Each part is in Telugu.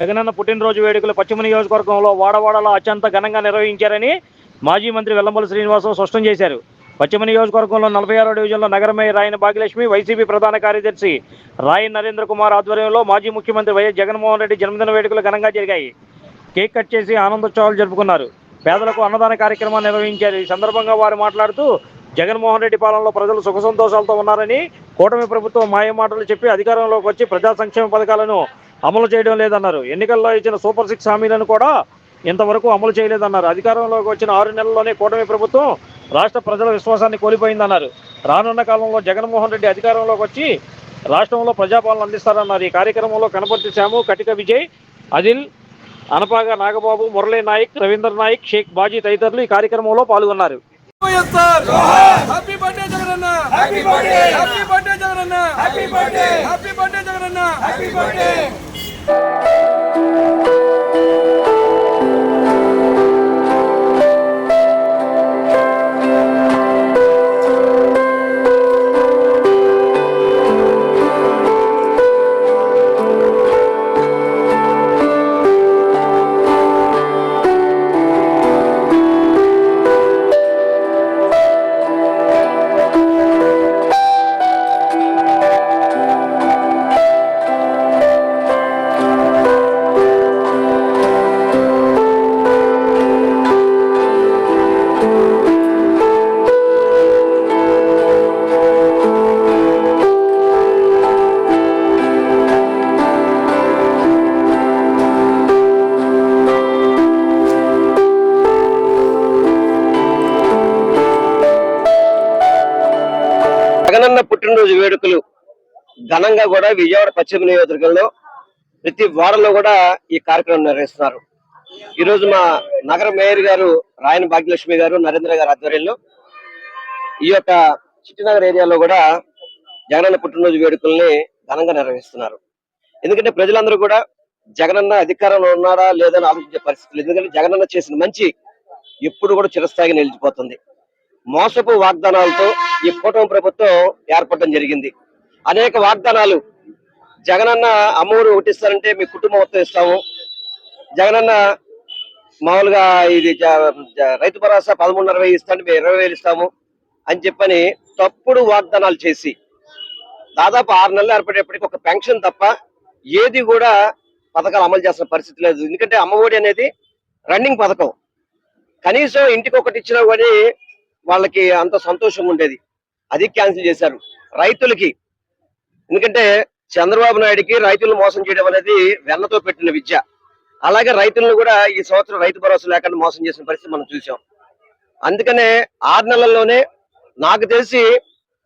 జగనన్న పుట్టినరోజు వేడుకలు పశ్చిమ నియోజకవర్గంలో వాడవాడలో అత్యంత ఘనంగా నిర్వహించారని మాజీ మంత్రి వెల్లంపల్లి శ్రీనివాసం స్పష్టం చేశారు. పశ్చిమ నియోజకవర్గంలో నలభై ఆరో డివిజన్లో నగరమే రాయన భాగ్యలక్ష్మి వైసీపీ ప్రధాన కార్యదర్శి రాయన్ నరేంద్ర కుమార్ ఆధ్వర్యంలో మాజీ ముఖ్యమంత్రి వైఎస్ జగన్మోహన్ రెడ్డి జన్మదిన వేడుకలు ఘనంగా జరిగాయి. కేక్ కట్ చేసి ఆనందోత్సవాలు జరుపుకున్నారు. పేదలకు అన్నదాన కార్యక్రమాన్ని నిర్వహించారు. ఈ సందర్భంగా వారు మాట్లాడుతూ జగన్మోహన్ రెడ్డి పాలనలో ప్రజలు సుఖ సంతోషాలతో ఉన్నారని కూటమి ప్రభుత్వం మాయమాటలు చెప్పి అధికారంలోకి వచ్చి ప్రజా సంక్షేమ పథకాలను అమలు చేయడం లేదన్నారు. ఎన్నికల్లో ఇచ్చిన సూపర్ సిక్స్ హామీలను కూడా ఇంతవరకు అమలు చేయలేదన్నారు. అధికారంలోకి వచ్చిన ఆరు నెలల్లోనే కూటమి ప్రభుత్వం రాష్ట్ర ప్రజల విశ్వాసాన్ని కోల్పోయిందన్నారు. రానున్న కాలంలో జగన్మోహన్ రెడ్డి అధికారంలోకి వచ్చి రాష్ట్రంలో ప్రజాపాలన అందిస్తారన్నారు. ఈ కార్యక్రమంలో కనపర్తి శ్యాము కటిక విజయ్ అదిల్ అనపాగ నాగబాబు మురళీ నాయక్ రవీందర్ నాయక్ షేక్ బాజీ తదితరులు ఈ కార్యక్రమంలో పాల్గొన్నారు. Happy Thank you. వేడుకలు ఘనంగా కూడా విజయవాడ పశ్చిమ నియోజకవర్గంలో ప్రతి వారంలో కూడా ఈ కార్యక్రమం నిర్వహిస్తున్నారు. ఈ రోజు మా నగర మేయర్ గారు రాయన భాగ్యలక్ష్మి గారు నరేంద్ర గారి ఆధ్వర్యంలో ఈ యొక్క చిట్టినగర్ ఏరియాలో కూడా జగనన్న పుట్టినరోజు వేడుకల్ని ఘనంగా నిర్వహిస్తున్నారు. ఎందుకంటే ప్రజలందరూ కూడా జగనన్న అధికారంలో ఉన్నాడా లేదని ఆలోచించే పరిస్థితులు. ఎందుకంటే జగనన్న చేసిన మంచి ఎప్పుడు కూడా చిరస్థాయిగా నిలిచిపోతుంది. మోసపు వాగ్దానాలతో ఈ కూటమి ప్రభుత్వం ఏర్పడడం జరిగింది. అనేక వాగ్దానాలు. జగనన్న అమ్మఒడి ఒకటిస్తారంటే మీ కుటుంబం మొత్తం ఇస్తాము. జగనన్న మామూలుగా ఇది జ- రైతు భరోసా పదమూడున్నర అరవై ఇస్తాను మేము ఇరవై వేలు ఇస్తాము అని చెప్పని తప్పుడు వాగ్దానాలు చేసి దాదాపు ఆరు నెలలు ఏర్పడేప్పటికి ఒక పెన్షన్ తప్ప ఏది కూడా పథకాలు అమలు చేస్తున్న పరిస్థితి లేదు. ఎందుకంటే అమ్మఒడి అనేది రన్నింగ్ పథకం. కనీసం ఇంటికి ఒకటి ఇచ్చినా కానీ వాళ్ళకి అంత సంతోషం ఉండేది. అది క్యాన్సిల్ చేశారు. రైతులకి ఎందుకంటే చంద్రబాబు నాయుడికి రైతులను మోసం చేయడం అనేది వెన్నతో పెట్టిన విద్య. అలాగే రైతులను కూడా ఈ సంవత్సరం రైతు భరోసా లేకుండా మోసం చేసిన పరిస్థితి మనం చూసాం అందుకనే ఆరు నెలల్లోనే నాకు తెలిసి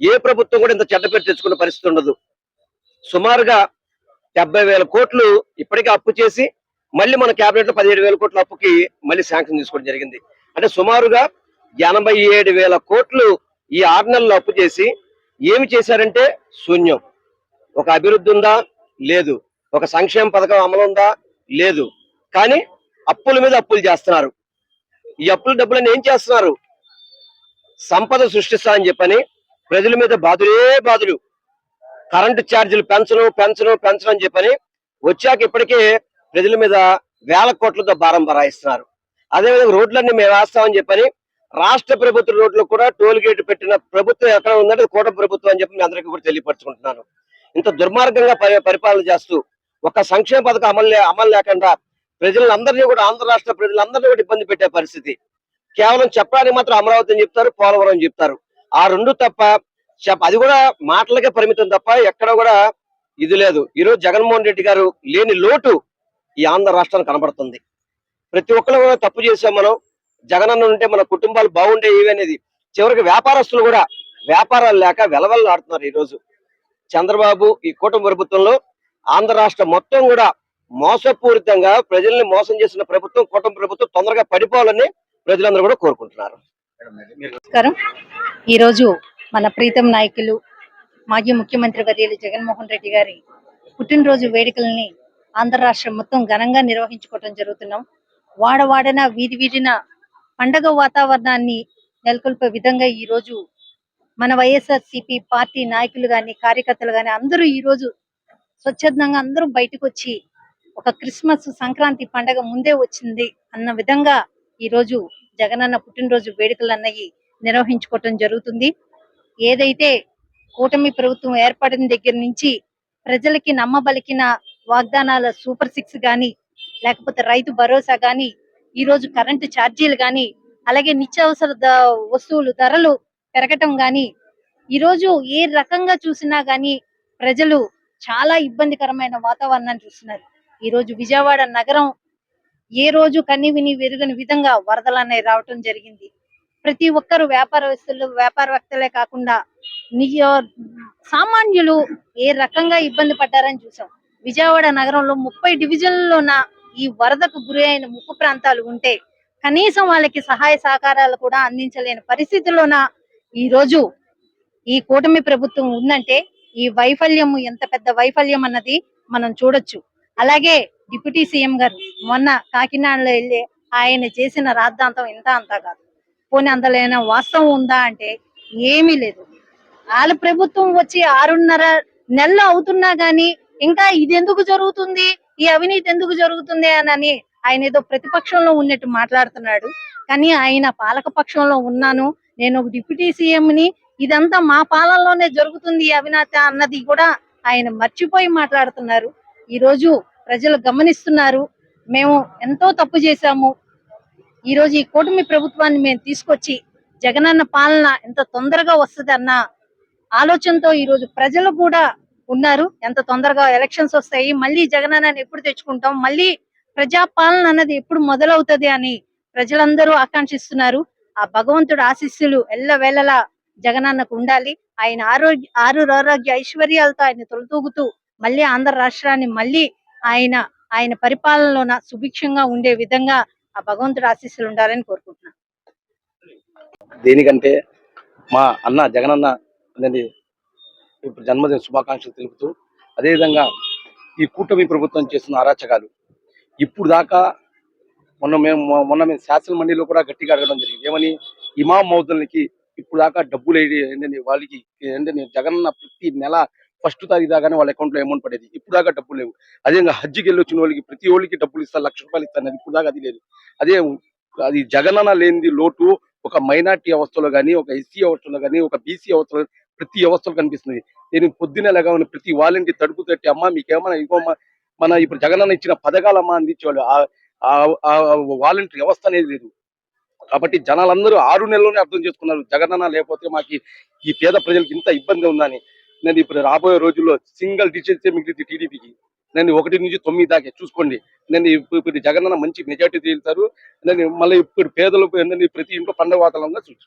ఏ ప్రభుత్వం కూడా ఇంత చెడ్డ పేరు తెచ్చుకున్న పరిస్థితి ఉండదు. సుమారుగా డెబ్బై వేల కోట్లు ఇప్పటికే అప్పు చేసి మళ్ళీ మన కేబినెట్లో పదిహేడు వేల కోట్ల అప్పుకి మళ్ళీ శాంక్షన్ తీసుకోవడం జరిగింది. అంటే సుమారుగా ఎనభై ఏడు వేల కోట్లు ఈ ఆరు నెలలు అప్పు చేసి ఏమి చేశారంటే శూన్యం. ఒక అభివృద్ధి ఉందా? లేదు. ఒక సంక్షేమ పథకం అమలు ఉందా? లేదు. కానీ అప్పుల మీద అప్పులు చేస్తున్నారు. ఈ అప్పుల డబ్బులను ఏం చేస్తున్నారు? సంపద సృష్టిస్తా అని చెప్పని ప్రజల మీద బాధులే బాధులు. కరెంటు ఛార్జీలు పెంచను పెంచను పెంచను అని చెప్పని వచ్చాక ఇప్పటికే ప్రజల మీద వేల కోట్లతో భారం బరాయిస్తున్నారు. అదేవిధంగా రోడ్లన్నీ మేము వేస్తామని చెప్పని రాష్ట్ర ప్రభుత్వ రోడ్లు కూడా టోల్ గేట్ పెట్టిన ప్రభుత్వం ఎక్కడ ఉందంటే కోట ప్రభుత్వం అని చెప్పి మీ అందరికీ కూడా తెలియపరచుకుంటున్నాను. ఇంత దుర్మార్గంగా పరి- పరిపాలన చేస్తూ ఒక సంక్షేమ పథకం అమలు లే- అమలు లేకుండా ప్రజలందరినీ కూడా ఆంధ్ర రాష్ట్ర ప్రజలందరినీ కూడా ఇబ్బంది పెట్టే పరిస్థితి. కేవలం చెప్పడానికి మాత్రం అమరావతి అని చెప్తారు పోలవరం అని చెప్తారు. ఆ రెండు తప్ప అది కూడా మాటలకే పరిమితం తప్ప ఎక్కడ కూడా ఇది లేదు. ఈరోజు జగన్మోహన్ రెడ్డి గారు లేని లోటు ఈ ఆంధ్ర రాష్ట్రానికి కనబడుతుంది. ప్రతి ఒక్కరు కూడా తప్పు చేసాం మనం. జగనన్న ఉంటే మన కుటుంబాలు బాగుండేవి అనేది. చివరికి వ్యాపారస్తులు కూడా వ్యాపారాలు లేక వెలవెల్లాడుతున్నారు ఈ రోజు చంద్రబాబు ఈ కూటమి ప్రభుత్వంలో ఆంధ్ర రాష్ట్రం మొత్తం కూడా మోసపూరితంగా ప్రజల్ని మోసం చేసిన ప్రభుత్వం కూటమి ప్రభుత్వం తొందరగా పడిపోవాలని ప్రజలందరూ కూడా కోరుకుంటున్నారు. నమస్కారం. ఈరోజు మన ప్రీతం నాయకులు మాజీ ముఖ్యమంత్రి వర్యులు జగన్మోహన్ రెడ్డి గారి పుట్టినరోజు వేడుకల్ని ఆంధ్ర రాష్ట్రం మొత్తం ఘనంగా నిర్వహించుకోవటం జరుగుతున్నాం. వాడవాడన వీధి వీధిన పండగ వాతావరణాన్ని నెలకొల్పే విధంగా ఈ రోజు మన వైఎస్ఆర్ సిపి పార్టీ నాయకులు గాని కార్యకర్తలు గాని అందరూ ఈ రోజు స్వచ్ఛందంగా అందరూ బయటకు వచ్చి ఒక క్రిస్మస్ సంక్రాంతి పండగ ముందే వచ్చింది అన్న విధంగా ఈ రోజు జగనన్న పుట్టినరోజు వేడుకలు అన్నవి నిర్వహించుకోవటం జరుగుతుంది. ఏదైతే కూటమి ప్రభుత్వం ఏర్పడిన దగ్గర నుంచి ప్రజలకి నమ్మబలికిన వాగ్దానాల సూపర్ సిక్స్ గాని లేకపోతే రైతు భరోసా గాని ఈ రోజు కరెంటు ఛార్జీలు గాని అలాగే నిత్యావసర వస్తువులు ధరలు పెరగటం గాని ఈ రోజు ఏ రకంగా చూసినా గాని ప్రజలు చాలా ఇబ్బందికరమైన వాతావరణాన్ని చూస్తున్నారు. ఈ రోజు విజయవాడ నగరం ఏ రోజు కన్ని విని వెరుగని విధంగా వరదలు అనేవి రావటం జరిగింది. ప్రతి ఒక్కరు వ్యాపారవేత్తలు వ్యాపారవేత్తలే కాకుండా సామాన్యులు ఏ రకంగా ఇబ్బంది పడ్డారని చూసాం. విజయవాడ నగరంలో ముప్పై డివిజన్లలోన ఈ వరదకు గురి అయిన ముప్పు ప్రాంతాలు ఉంటే కనీసం వాళ్ళకి సహాయ సహకారాలు కూడా అందించలేని పరిస్థితిలోన ఈ రోజు ఈ కూటమి ప్రభుత్వం ఉందంటే ఈ వైఫల్యం ఎంత పెద్ద వైఫల్యం అన్నది మనం చూడొచ్చు. అలాగే డిప్యూటీ సీఎం గారు మొన్న కాకినాడలో వెళ్ళి ఆయన చేసిన రాద్ధాంతం ఇంత అంతా కాదు. పోనీ అందులో వాస్తవం ఉందా అంటే ఏమీ లేదు. వాళ్ళ ప్రభుత్వం వచ్చి ఆరున్నర నెలలు అవుతున్నా గాని ఇంకా ఇది ఎందుకు జరుగుతుంది? ఈ అవినీతి ఎందుకు జరుగుతుంది అని ఆయన ఏదో ప్రతిపక్షంలో ఉన్నట్టు మాట్లాడుతున్నాడు. కానీ ఆయన పాలక పక్షంలో ఉన్నాను. నేను ఒక డిప్యూటీ సీఎం ని ఇదంతా మా పాలనలోనే జరుగుతుంది అవినాత అవినీతి అన్నది కూడా ఆయన మర్చిపోయి మాట్లాడుతున్నారు. ఈ రోజు ప్రజలు గమనిస్తున్నారు. మేము ఎంతో తప్పు చేశాము. ఈ రోజు ఈ కూటమి ప్రభుత్వాన్ని మేము తీసుకొచ్చి జగనన్న పాలన ఎంత తొందరగా వస్తుంది అన్న ఆలోచనతో ఈ రోజు ప్రజలు కూడా ఉన్నారు. ఎంత తొందరగా ఎలక్షన్స్ వస్తాయి. మళ్ళీ జగనన్నని ఎప్పుడు తెచ్చుకుంటాం? మళ్ళీ ప్రజాపాలన అన్నది ఎప్పుడు మొదలవుతది అని ప్రజలందరూ ఆకాంక్షిస్తున్నారు. ఆ భగవంతుడు ఆశీస్సులు ఎల్లవేళలా జగనన్నకు ఉండాలి. ఆయన ఆరోగ్య ఆరు ఆరోగ్య ఐశ్వర్యాలతో ఆయన తొలతూగుతూ మళ్ళీ ఆంధ్ర రాష్ట్రాన్ని మళ్ళీ ఆయన ఆయన పరిపాలనలోన సుభిక్షంగా ఉండే విధంగా ఆ భగవంతుడు ఆశీస్సులు ఉండాలని కోరుకుంటున్నాను. దేనికంటే మా అన్న జగనన్న అనేది జన్మదిన శుభాకాంక్షలు తెలుపుతూ అదేవిధంగా ఈ కూటమి ప్రభుత్వం చేస్తున్న అరాచకాలు ఇప్పుడు దాకా మొన్న మేము మొన్న మేము శాసన మండలిలో కూడా గట్టిగా అడగడం జరిగింది. ఏమని? ఇమాం మౌదల్కి ఇప్పుడు దాకా డబ్బులు ఏంటని ఏంటంటే వాళ్ళకి ఏంటంటే జగనన్న ప్రతి నెల ఫస్ట్ తారీఖు దాకానే వాళ్ళ అకౌంట్లో అమౌంట్ పడేది. ఇప్పుడు దాకా డబ్బులు లేవు. అదేవిధంగా హజ్జికి వెళ్ళి వచ్చిన వాళ్ళకి ప్రతి వాళ్ళకి డబ్బులు ఇస్తారు లక్ష రూపాయలు ఇస్తారు ఇప్పుడు దాకా అది లేదు. అదే అది జగనన్న లేనిది లోటు ఒక మైనార్టీ అవస్థలో కానీ ఒక ఎస్సీ అవస్థలో కానీ ఒక బీసీ అవస్థలో ప్రతి వ్యవస్థలు కనిపిస్తుంది నేను పొద్దున్నే లేగా ప్రతి వాలంటీ తడుపు తట్టి అమ్మా మీకేమన్నా ఇవ్వమ్మా మన ఇప్పుడు జగనన్న ఇచ్చిన పథకాలమ్మా అందించేవాళ్ళు ఆ- వాలంటీ వ్యవస్థ అనేది లేదు. కాబట్టి జనాలందరూ ఆరు నెలల్లోనే అర్థం చేసుకున్నారు జగనన్న లేకపోతే మాకు ఈ పేద ప్రజలకు ఇంత ఇబ్బంది ఉందని నేను ఇప్పుడు రాబోయే రోజుల్లో సింగిల్ డిజిట్స్ మిగిలింది టీడీపీకి. నేను ఒకటి నుంచి తొమ్మిది దాకా చూసుకోండి. నేను ఇప్పుడు జగనన్న మంచి మెజార్టీ తేలుతారు. నేను మళ్ళీ ఇప్పుడు పేదలు ప్రతి ఇంట్లో పండగ వాతావరణంగా చూసు